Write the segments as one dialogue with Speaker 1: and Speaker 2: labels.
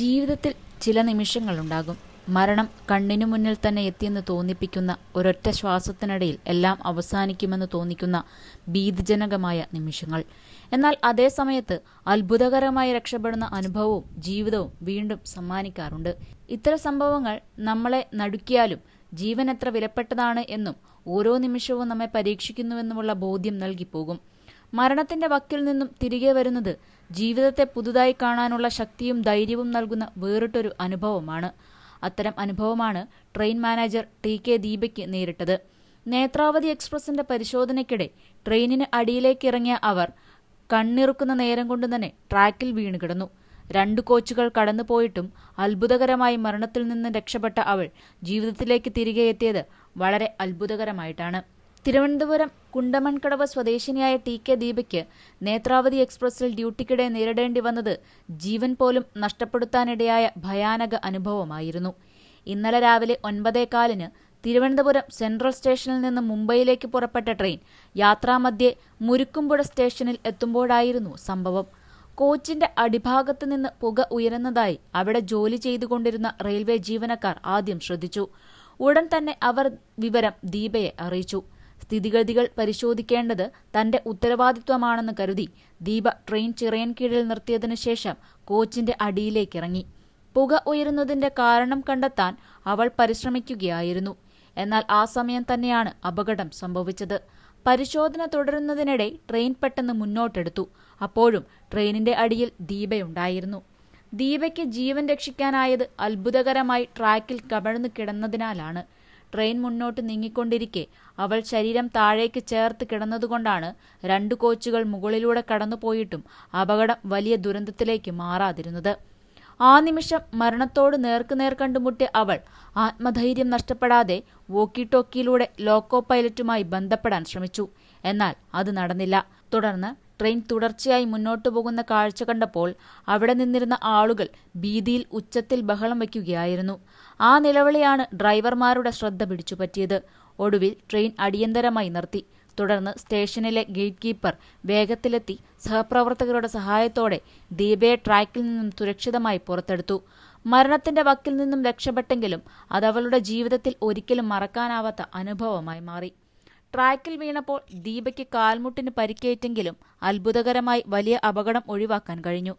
Speaker 1: ജീവിതത്തിൽ ചില നിമിഷങ്ങളുണ്ടാകും. മരണം കണ്ണിനു മുന്നിൽ തന്നെ എത്തിയെന്ന് തോന്നിപ്പിക്കുന്ന ഒരൊറ്റ ശ്വാസത്തിനിടയിൽ എല്ലാം അവസാനിക്കുമെന്ന് തോന്നിക്കുന്ന ഭീതിജനകമായ നിമിഷങ്ങൾ. എന്നാൽ അതേ സമയത്ത് അത്ഭുതകരമായി രക്ഷപ്പെടുന്ന അനുഭവവും ജീവിതവും വീണ്ടും സമ്മാനിക്കാറുണ്ട്. ഇത്തരം സംഭവങ്ങൾ നമ്മളെ നടുക്കിയാലും ജീവൻ എത്ര വിലപ്പെട്ടതാണ് എന്നും ഓരോ നിമിഷവും നമ്മെ പരീക്ഷിക്കുന്നുവെന്നുമുള്ള ബോധ്യം നൽകിപ്പോകും. മരണത്തിന്റെ വക്കിൽ നിന്നും തിരികെ വരുന്നത് ജീവിതത്തെ പുതുതായി കാണാനുള്ള ശക്തിയും ധൈര്യവും നൽകുന്ന വേറിട്ടൊരു അനുഭവമാണ്. അത്തരം അനുഭവമാണ് ട്രെയിൻ മാനേജർ ടി കെ ദീപയ്ക്ക് നേരിട്ടത്. നേത്രാവതി എക്സ്പ്രസിന്റെ പരിശോധനയ്ക്കിടെ ട്രെയിനിന് അടിയിലേക്ക് ഇറങ്ങിയ അവർ കണ്ണിറുക്കുന്ന നേരം കൊണ്ട് തന്നെ ട്രാക്കിൽ വീണ് കിടന്നു രണ്ടു കോച്ചുകൾ കടന്നുപോയിട്ടും അത്ഭുതകരമായി മരണത്തിൽ നിന്ന് രക്ഷപ്പെട്ട അവൾ ജീവിതത്തിലേക്ക് തിരികെ എത്തിയത് വളരെ അത്ഭുതകരമായിട്ടാണ്. തിരുവനന്തപുരം കുണ്ടമൺകടവ് സ്വദേശിനിയായ ടി കെ ദീപയ്ക്ക് നേത്രാവതി എക്സ്പ്രസിൽ ഡ്യൂട്ടിക്കിടെ നേരിടേണ്ടി വന്നത് ജീവൻ പോലും നഷ്ടപ്പെടുത്താനിടയായ ഭയാനക അനുഭവമായിരുന്നു. ഇന്നലെ രാവിലെ ഒൻപതേകാലിന് തിരുവനന്തപുരം സെൻട്രൽ സ്റ്റേഷനിൽ നിന്ന് മുംബൈയിലേക്ക് പുറപ്പെട്ട ട്രെയിൻ യാത്രാമധ്യേ മുരുക്കുംപുഴ സ്റ്റേഷനിൽ എത്തുമ്പോഴായിരുന്നു സംഭവം. കോച്ചിന്റെ അടിഭാഗത്ത് നിന്ന് പുക ഉയരുന്നതായി അവിടെ ജോലി ചെയ്തുകൊണ്ടിരുന്ന റെയിൽവേ ജീവനക്കാർ ആദ്യം ശ്രദ്ധിച്ചു. ഉടൻ തന്നെ അവർ വിവരം ദീപയെ അറിയിച്ചു. സ്ഥിതിഗതികൾ പരിശോധിക്കേണ്ടത് തന്റെ ഉത്തരവാദിത്വമാണെന്ന് കരുതി ദീപ ട്രെയിൻ ചിറയൻ കീഴിൽ നിർത്തിയതിനു ശേഷം കോച്ചിന്റെ അടിയിലേക്കിറങ്ങി. പുക ഉയരുന്നതിന്റെ കാരണം കണ്ടെത്താൻ അവൾ പരിശ്രമിക്കുകയായിരുന്നു. എന്നാൽ ആ സമയം തന്നെയാണ് അപകടം സംഭവിച്ചത്. പരിശോധന തുടരുന്നതിനിടെ ട്രെയിൻ പെട്ടെന്ന് മുന്നോട്ടെടുത്തു. അപ്പോഴും ട്രെയിനിന്റെ അടിയിൽ ദീപയുണ്ടായിരുന്നു. ദീപയ്ക്ക് ജീവൻ രക്ഷിക്കാനായത് അത്ഭുതകരമായി ട്രാക്കിൽ കമഴ്ന്നു കിടന്നതിനാലാണ്. ട്രെയിൻ മുന്നോട്ട് നീങ്ങിക്കൊണ്ടിരിക്കെ. അവൾ ശരീരം താഴേക്ക് ചേർത്ത് കിടന്നതുകൊണ്ടാണ് രണ്ടു കോച്ചുകൾ മുകളിലൂടെ കടന്നുപോയിട്ടും അപകടം വലിയ ദുരന്തത്തിലേക്ക് മാറാതിരുന്നത്. ആ നിമിഷം മരണത്തോട് നേർക്കുനേർ കണ്ടുമുട്ടി അവൾ ആത്മധൈര്യം നഷ്ടപ്പെടാതെ വോക്കി ടോക്കിയിലൂടെ ലോക്കോ പൈലറ്റുമായി ബന്ധപ്പെടാൻ ശ്രമിച്ചു. എന്നാൽ അത് നടന്നില്ല. തുടർന്ന് ട്രെയിൻ തുടർച്ചയായി മുന്നോട്ടു പോകുന്ന കാഴ്ച കണ്ടപ്പോൾ അവിടെ നിന്നിരുന്ന ആളുകൾ ഭീതിയിൽ ഉച്ചത്തിൽ ബഹളം വയ്ക്കുകയായിരുന്നു. ആ നിലവിളിയാണ് ഡ്രൈവർമാരുടെ ശ്രദ്ധ പിടിച്ചുപറ്റിയത് ഒടുവിൽ ട്രെയിൻ അടിയന്തരമായി നിർത്തി. തുടർന്ന് സ്റ്റേഷനിലെ ഗേറ്റ് കീപ്പർ വേഗത്തിലെത്തി സഹപ്രവർത്തകരുടെ സഹായത്തോടെ ദീപയെ ട്രാക്കിൽ നിന്നും സുരക്ഷിതമായി പുറത്തെടുത്തു. മരണത്തിന്റെ വക്കിൽ നിന്നും രക്ഷപ്പെട്ടെങ്കിലും അതവളുടെ ജീവിതത്തിൽ ഒരിക്കലും മറക്കാനാവാത്ത അനുഭവമായി മാറി. ട്രാക്കിൽ വീണപ്പോൾ ദീപയ്ക്ക് കാൽമുട്ടിന് പരിക്കേറ്റെങ്കിലും അത്ഭുതകരമായി വലിയ അപകടം ഒഴിവാക്കാൻ കഴിഞ്ഞു.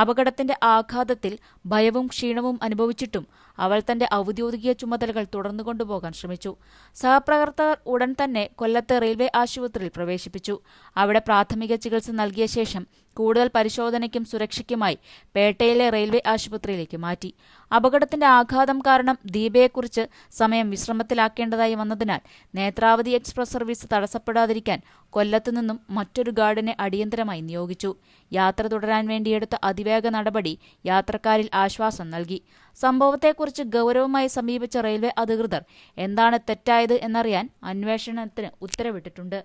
Speaker 1: അപകടത്തിന്റെ ആഘാതത്തിൽ ഭയവും ക്ഷീണവും അനുഭവിച്ചിട്ടും അവൾ തന്റെ ഔദ്യോഗിക ചുമതലകൾ തുടർന്നു കൊണ്ടുപോകാൻ ശ്രമിച്ചു. സഹപ്രവർത്തകർ ഉടൻ തന്നെ കൊല്ലത്ത് റെയിൽവേ ആശുപത്രിയിൽ പ്രവേശിപ്പിച്ചു. അവിടെ പ്രാഥമിക ചികിത്സ നൽകിയ ശേഷം കൂടുതൽ പരിശോധനയ്ക്കും സുരക്ഷയ്ക്കുമായി പേട്ടയിലെ റെയിൽവേ ആശുപത്രിയിലേക്ക് മാറ്റി. അപകടത്തിന്റെ ആഘാതം കാരണം ദീപയെക്കുറിച്ച് സമയം വിശ്രമത്തിലാക്കേണ്ടതായി വന്നതിനാൽ നേത്രാവതി എക്സ്പ്രസ് സർവീസ് തടസ്സപ്പെടാതിരിക്കാൻ കൊല്ലത്തു നിന്നും മറ്റൊരു ഗാർഡിനെ അടിയന്തരമായി നിയോഗിച്ചു. യാത്ര തുടരാൻ വേണ്ടിയെടുത്ത അതിവേഗ നടപടി യാത്രക്കാരിൽ ആശ്വാസം നൽകി. സംഭവത്തെക്കുറിച്ച് ഗൌരവമായി സമീപിച്ച റെയിൽവേ അധികൃതർ എന്താണ് തെറ്റായത് എന്നറിയാൻ അന്വേഷണത്തിന് ഉത്തരവിട്ടിട്ടുണ്ട്.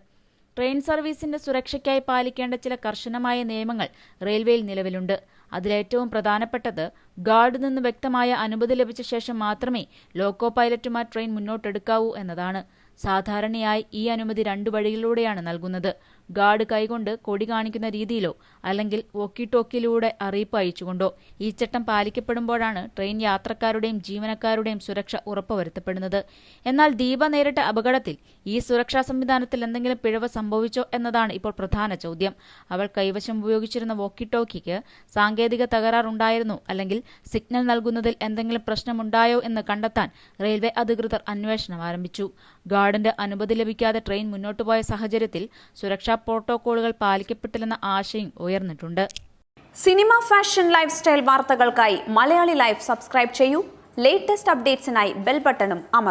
Speaker 1: ട്രെയിൻ സർവീസിന്റെ സുരക്ഷയ്ക്കായി പാലിക്കേണ്ട ചില കർശനമായ നിയമങ്ങൾ റെയിൽവേയിൽ നിലവിലുണ്ട്. അതിലേറ്റവും പ്രധാനപ്പെട്ടത് ഗാർഡ് നിന്ന് വ്യക്തമായ അനുമതി ലഭിച്ച ശേഷം മാത്രമേ ലോക്കോ പൈലറ്റുമാർ ട്രെയിൻ മുന്നോട്ടെടുക്കാവൂ എന്നതാണ്. സാധാരണയായി ഈ അനുമതി രണ്ടു വഴികളിലൂടെയാണ് നൽകുന്നത്. ഗാർഡ് കൈകൊണ്ട് കൊടി കാണിക്കുന്ന രീതിയിലോ അല്ലെങ്കിൽ വോക്കി ടോക്കിലൂടെ അറിയിപ്പ് അയച്ചുകൊണ്ടോ ഈ ചട്ടം പാലിക്കപ്പെടുമ്പോഴാണ് ട്രെയിൻ യാത്രക്കാരുടെയും ജീവനക്കാരുടെയും സുരക്ഷ ഉറപ്പുവരുത്തപ്പെടുന്നത്. എന്നാൽ ദീപ നേരിട്ട അപകടത്തിൽ ഈ സുരക്ഷാ സംവിധാനത്തിൽ എന്തെങ്കിലും പിഴവ് സംഭവിച്ചോ എന്നതാണ് ഇപ്പോൾ പ്രധാന ചോദ്യം. അവൾ കൈവശം ഉപയോഗിച്ചിരുന്ന വോക്കി ടോക്കിക്ക് സാങ്കേതിക തകരാറുണ്ടായിരുന്നു അല്ലെങ്കിൽ സിഗ്നൽ നൽകുന്നതിൽ എന്തെങ്കിലും പ്രശ്നമുണ്ടായോ എന്ന് കണ്ടെത്താൻ റെയിൽവേ അധികൃതർ അന്വേഷണം ആരംഭിച്ചു. ഗാർഡിന്റെ അനുമതി ലഭിക്കാതെ ട്രെയിൻ മുന്നോട്ടു പോയ സാഹചര്യത്തിൽ സുരക്ഷാ പ്രോട്ടോകോളുകൾ പാലിക്കപ്പെട്ടില്ലെന്ന ആശയം ഉയർന്നിട്ടുണ്ട്.
Speaker 2: സിനിമ ഫാഷൻ ലൈഫ് സ്റ്റൈൽ വാർത്തകൾക്കായി മലയാളി ലൈഫ് സബ്സ്ക്രൈബ് ചെയ്യൂ. ലേറ്റസ്റ്റ് അപ്ഡേറ്റ്സിനായി ബെൽ ബട്ടണും അമർ